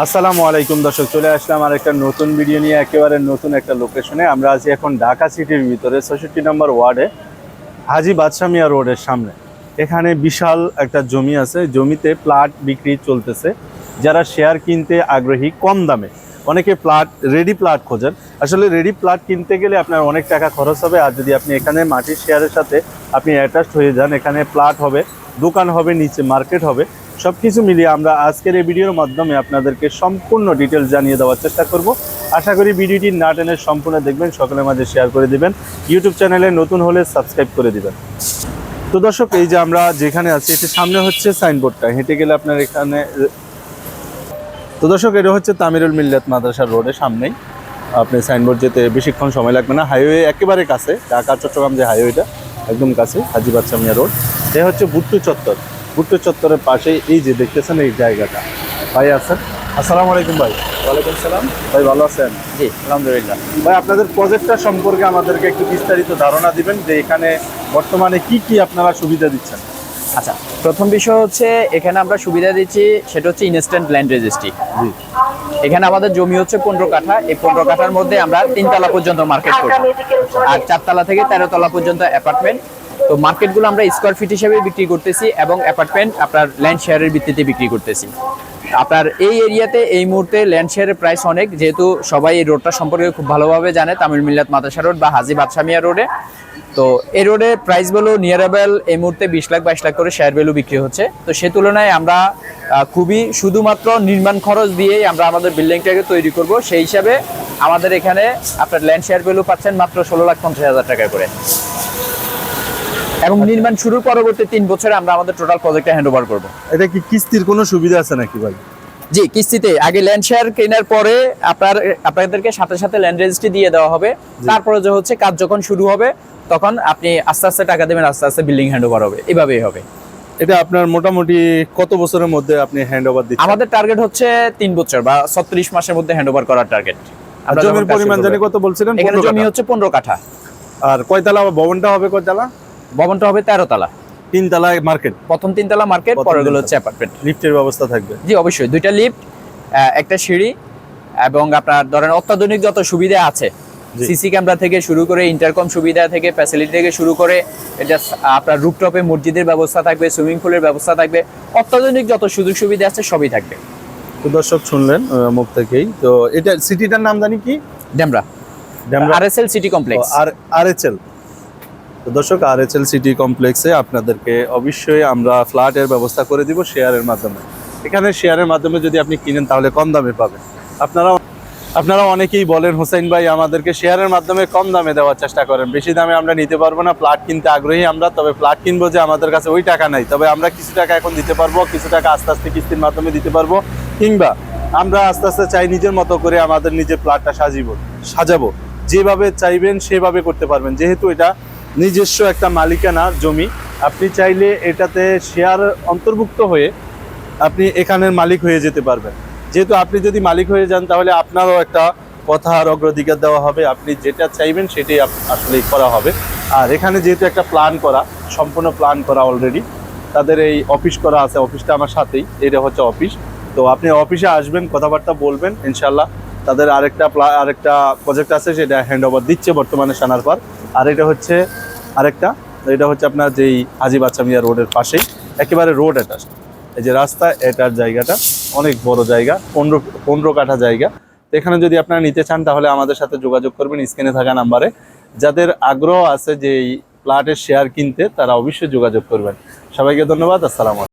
আসসালামু আলাইকুম দর্শক, চলে আসলাম আর একটা নতুন ভিডিও নিয়ে, একেবারে নতুন একটা লোকেশনে আমরা আছি এখন ঢাকা সিটির ভিতরে, ছষট্টি নম্বর ওয়ার্ডে, হাজি বাদশামিয়া রোডের সামনে। এখানে বিশাল একটা জমি আছে, জমিতে প্লাট বিক্রি চলতেছে। যারা শেয়ার কিনতে আগ্রহী, কম দামে। অনেকে প্লাট রেডি প্লাট খোঁজেন। আসলে রেডি প্লাট কিনতে গেলে আপনার অনেক টাকা খরচ হবে। আর যদি আপনি এখানে মাটির শেয়ারের সাথে আপনি অ্যাটাচড হয়ে যান, এখানে প্লাট হবে, দোকান হবে, নিচে মার্কেট হবে। সব কিছু মিলিয়ে আমরা আজকের এই ভিডিওর মাধ্যমে আপনাদেরকে সম্পূর্ণ ডিটেলস জানিয়ে দেওয়ার চেষ্টা করব। আশা করি ভিডিওটি না টেনে সম্পূর্ণ দেখবেন সকলের মাঝে শেয়ার করে দিবেন ইউটিউব চ্যানেলে নতুন হলে সাবস্ক্রাইব করে দিবেন। তো দর্শক, এই যে আমরা যেখানে আছি, এটি সামনে হচ্ছে সাইনবোর্ডটা হেঁটে গেলে আপনার এখানে, তো দর্শক, এটা হচ্ছে তামিরুল মিল্লাত মাদ্রাসার রোডের সামনেই। আপনি সাইনবোর্ড যেতে বেশিক্ষণ সময় লাগবে না। হাইওয়ে একেবারে কাছে ঢাকা চট্টগ্রাম যে হাইওয়েটা একদম কাছে, হাজি বাচ্চামিয়া রোড এ হচ্ছে ভুট্টু চত্বর। ভুট্টু চত্বরের পাশে এই যে দেখতেছেন এই জায়গাটা। ভাই আছেন? আসসালামু আলাইকুম ভাই। ওয়ালাইকুম সালাম। ভাই ভালো আছেন? জি। আলহামদুলিল্লাহ। ভাই আপনাদের প্রজেক্টটা সম্পর্কে আমাদেরকে একটু বিস্তারিত ধারণা দিবেন যে এখানে বর্তমানে কি কি আপনারা সুবিধা দিচ্ছেন। আচ্ছা প্রথম বিষয় হচ্ছে এখানে আমরা সুবিধা দিচ্ছি সেটা হচ্ছে ইনস্ট্যান্ট ল্যান্ড রেজিস্ট্রি এখানে আমাদের জমি হচ্ছে পনেরো কাঠা। এই পনেরো কাঠার মধ্যে আমরা তিনতলা পর্যন্ত মার্কেট করব। আর চারতলা থেকে তেরো তলা পর্যন্ত অ্যাপার্টমেন্ট তো মার্কেটগুলো আমরা স্কোয়ার ফিট হিসেবে বিক্রি করতেছি এবং অ্যাপার্টমেন্ট আপনার ল্যান্ড শেয়ারের ভিত্তিতে বিক্রি করতেছি। আপনার এই এরিয়াতে এই মুহূর্তে ল্যান্ড শেয়ারের প্রাইস অনেক, যেহেতু সবাই এই রোডটা সম্পর্কে খুব ভালোভাবে জানে, তামিল মিল্লাত মাদাসা রোড বা হাজি বাদশামিয়া রোডে তো এই রোডে প্রাইস ভ্যালু নিয়ারেবল এই মুহূর্তে বিশ লাখ, বাইশ লাখ করে শেয়ার ভ্যালু বিক্রি হচ্ছে। তো সে তুলনায় আমরা খুবই শুধুমাত্র নির্মাণ খরচ দিয়েই আমরা আমাদের বিল্ডিংটাকে তৈরি করব। সেই হিসাবে আমাদের এখানে আপনার ল্যান্ড শেয়ার ভ্যালু পাচ্ছেন মাত্র ষোলো লাখ পঞ্চাশ হাজার টাকা করে। এবং নির্মাণ শুরুর পরবর্তী তিন বছরে আমরা আমাদের টোটাল প্রজেক্টটা হ্যান্ড ওভার করব। এটা কি কিস্তির কোনো সুবিধা আছে নাকি ভাই? জি কিস্তিতে। আগে ল্যান্ড শেয়ার কেনার পরে আপনার আপনাদেরকে সাথে সাথে ল্যান্ড রেজিস্ট্রি দিয়ে দেওয়া হবে। তারপরে যে হচ্ছে কাজ যখন শুরু হবে তখন আপনি আস্তে আস্তে টাকা দেবেন আস্তে আস্তে বিল্ডিং হ্যান্ড ওভার হবে। এভাবেই হবে। এটা আপনার মোটামুটি কত বছরের মধ্যে আপনি হ্যান্ড ওভার দিচ্ছেন? আমাদের টার্গেট হচ্ছে তিন বছর বা ছত্রিশ মাসের মধ্যে হ্যান্ড ওভার করার টার্গেট জমির পরিমাণ জানি কত বলছিলেন? এখানে জমি কাঠা। হচ্ছে পনেরো কাঠা। আর কয়তলা ভবনটা হবে কয়তলা? ভবনটা হবে তেরো তলা। তিন তলায় মার্কেট। প্রথম তিনতলা মার্কেট পরেরগুলো হচ্ছে অ্যাপার্টমেন্ট লিফটের ব্যবস্থা থাকবে। জি অবশ্যই। দুইটা লিফট একটা সিঁড়ি এবং আপনার ধরেন অত্যাধুনিক যত সুবিধা আছে। সিসি ক্যামেরা থেকে শুরু করে ইন্টারকম সুবিধা থেকে ফ্যাসিলিটি থেকে শুরু করে এটা আপনার রুপটপে মসজিদের ব্যবস্থা থাকবে সুইমিং পুলের ব্যবস্থা থাকবে অত্যাধুনিক যত সুযোগ সুবিধা আছে সবই থাকবে। তো দর্শক শুনলেন মুখ থেকেই। তো এটা সিটিটার নাম জানি কি? Demra. Demra RSL city complex আর আরএচএল তো দর্শক আরএচএল সিটি কমপ্লেক্সে আপনাদেরকে অবশ্যই আমরা ফ্ল্যাটের ব্যবস্থা করে দিব শেয়ারের মাধ্যমে। এখানে শেয়ারের মাধ্যমে যদি আপনি কিনেন, তাহলে কম দামে পাবেন। আপনারা আপনারা অনেকেই বলেন, হোসেন ভাই, আমাদেরকে শেয়ারের মাধ্যমে কম দামে দেওয়ার চেষ্টা করেন। বেশি দামে আমরা নিতে পারব না। ফ্ল্যাট কিনতে আগ্রহী আমরা। তবে ফ্ল্যাট কিনবো যে আমাদের কাছে ওই টাকা নাই। তবে আমরা কিছু টাকা এখন দিতে পারব, কিছু টাকা আস্তে আস্তে কিস্তির মাধ্যমে দিতে পারব। কিংবা আমরা আস্তে আস্তে চাই নিজের মতো করে আমাদের নিজের ফ্ল্যাটটা সাজিব, সাজাবো। যেভাবে চাইবেন, সেভাবে করতে পারবেন। যেহেতু এটা নিজস্ব একটা মালিকানা জমি। আপনি চাইলে এটাতে শেয়ার অন্তর্ভুক্ত হয়ে আপনি এখানের মালিক হয়ে যেতে পারবেন। যেহেতু আপনি যদি মালিক হয়ে যান, তাহলে আপনারও একটা কথার অগ্রাধিকার দেওয়া হবে। আপনি যেটা চাইবেন, সেটাই আসলে করা হবে। আর এখানে যেহেতু একটা প্ল্যান করা, সম্পূর্ণ প্ল্যান করা অলরেডি তাদের এই অফিস করা আছে। অফিসটা আমার সাথেই, এটা হচ্ছে অফিস তো আপনি অফিসে আসবেন, কথাবার্তা বলবেন ইনশাল্লাহ তাদের আরেকটা আরেকটা প্রজেক্ট আছে সেটা হ্যান্ড ওভার দিচ্ছে বর্তমানে সানার পর আর এটা হচ্ছে আরেকটা, এটা হচ্ছে আপনার যেই হাজি বাচ্চা মিয়া রোডের পাশেই। একেবারে রোড এটা এই যে রাস্তা, এটার জায়গাটা অনেক বড় জায়গা, পনেরো পনেরো কাঠা জায়গা। এখানে যদি আপনারা নিতে চান তাহলে আমাদের সাথে যোগাযোগ করবেন স্ক্রিনে থাকা নাম্বারে। যাদের আগ্রহ আছে যে এই প্লাটের শেয়ার কিনতে, তারা অবশ্যই যোগাযোগ করবেন। সবাইকে ধন্যবাদ, আসসালামু